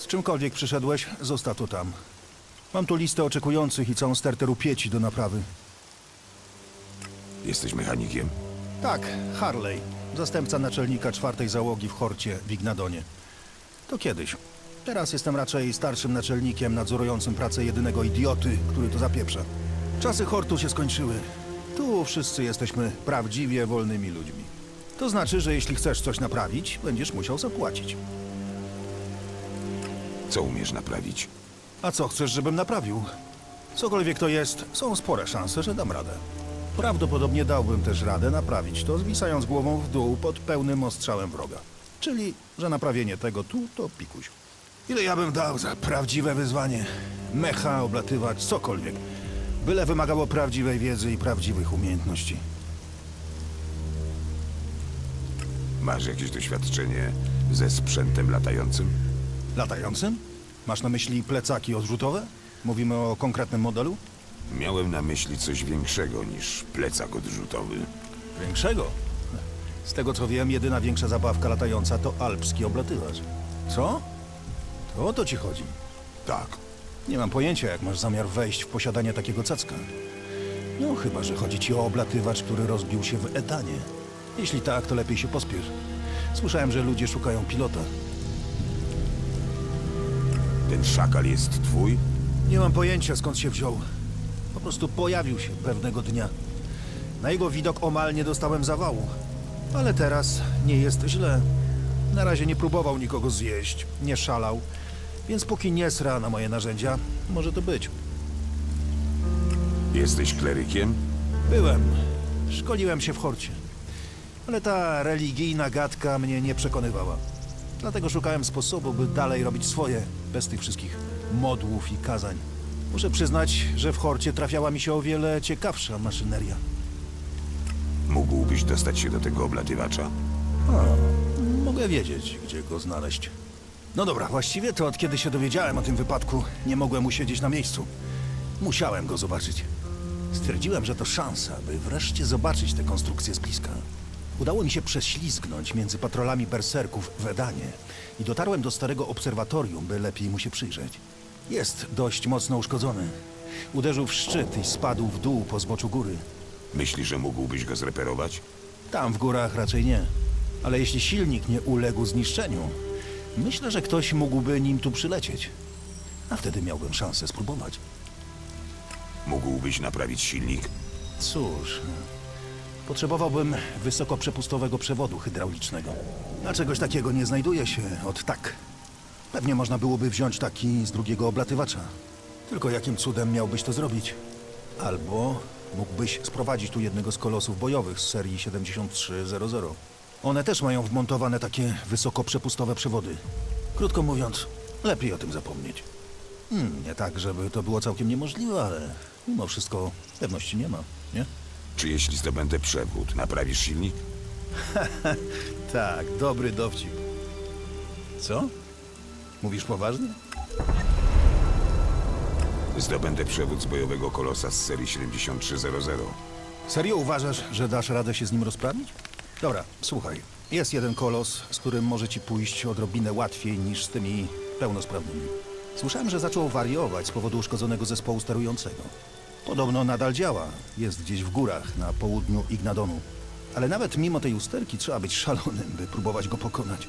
Z czymkolwiek przyszedłeś, zostaw to tam. Mam tu listę oczekujących i całą stertę rupieci do naprawy. Jesteś mechanikiem? Tak, Harley, zastępca naczelnika czwartej załogi w Horcie w Ignadonie. To kiedyś. Teraz jestem raczej starszym naczelnikiem nadzorującym pracę jedynego idioty, który to zapieprza. Czasy Hortu się skończyły. Tu wszyscy jesteśmy prawdziwie wolnymi ludźmi. To znaczy, że jeśli chcesz coś naprawić, będziesz musiał zapłacić. Co umiesz naprawić? A co chcesz, żebym naprawił? Cokolwiek to jest, są spore szanse, że dam radę. Prawdopodobnie dałbym też radę naprawić to, zwisając głową w dół pod pełnym ostrzałem wroga. Czyli, że naprawienie tego tu to pikuś. Ile ja bym dał za prawdziwe wyzwanie? Mecha, oblatywać, cokolwiek. Byle wymagało prawdziwej wiedzy i prawdziwych umiejętności. Masz jakieś doświadczenie ze sprzętem latającym? Latającym? Masz na myśli plecaki odrzutowe? Mówimy o konkretnym modelu? Miałem na myśli coś większego niż plecak odrzutowy. Większego? Z tego co wiem, jedyna większa zabawka latająca to alpski oblatywacz. Co? To o to ci chodzi. Tak. Nie mam pojęcia, jak masz zamiar wejść w posiadanie takiego cacka. No, chyba, że chodzi ci o oblatywacz, który rozbił się w Edanie. Jeśli tak, to lepiej się pospiesz. Słyszałem, że ludzie szukają pilota. Ten szakal jest twój? Nie mam pojęcia, skąd się wziął. Po prostu pojawił się pewnego dnia. Na jego widok omal nie dostałem zawału. Ale teraz nie jest źle. Na razie nie próbował nikogo zjeść, nie szalał. Więc póki nie sra na moje narzędzia, może to być. Jesteś klerykiem? Byłem. Szkoliłem się w Horcie. Ale ta religijna gadka mnie nie przekonywała. Dlatego szukałem sposobu, by dalej robić swoje, bez tych wszystkich modłów i kazań. Muszę przyznać, że w Horcie trafiała mi się o wiele ciekawsza maszyneria. Mógłbyś dostać się do tego oblatywacza? A, mogę wiedzieć, gdzie go znaleźć. No dobra, właściwie to od kiedy się dowiedziałem o tym wypadku, nie mogłem usiedzieć na miejscu. Musiałem go zobaczyć. Stwierdziłem, że to szansa, by wreszcie zobaczyć tę konstrukcję z bliska. Udało mi się prześlizgnąć między patrolami berserków w Edanie i dotarłem do starego obserwatorium, by lepiej mu się przyjrzeć. Jest dość mocno uszkodzony. Uderzył w szczyt i spadł w dół po zboczu góry. Myślisz, że mógłbyś go zreperować? Tam w górach raczej nie. Ale jeśli silnik nie uległ zniszczeniu, myślę, że ktoś mógłby nim tu przylecieć. A wtedy miałbym szansę spróbować. Mógłbyś naprawić silnik? Cóż, potrzebowałbym wysokoprzepustowego przewodu hydraulicznego. A czegoś takiego nie znajduje się od tak. Pewnie można byłoby wziąć taki z drugiego oblatywacza. Tylko jakim cudem miałbyś to zrobić? Albo mógłbyś sprowadzić tu jednego z kolosów bojowych z serii 7300. One też mają wmontowane takie wysokoprzepustowe przewody. Krótko mówiąc, lepiej o tym zapomnieć. Hmm, nie tak, żeby to było całkiem niemożliwe, ale mimo wszystko pewności nie ma, nie? Czy jeśli zdobędę przewód, naprawisz silnik? Tak, dobry dowcip. Co? Mówisz poważnie? Zdobędę przewód z bojowego kolosa z serii 7300. Serio uważasz, że dasz radę się z nim rozprawić? Dobra, słuchaj. Jest jeden kolos, z którym może ci pójść odrobinę łatwiej niż z tymi pełnosprawnymi. Słyszałem, że zaczął wariować z powodu uszkodzonego zespołu sterującego. Podobno nadal działa. Jest gdzieś w górach na południu Ignadonu. Ale nawet mimo tej usterki trzeba być szalonym, by próbować go pokonać.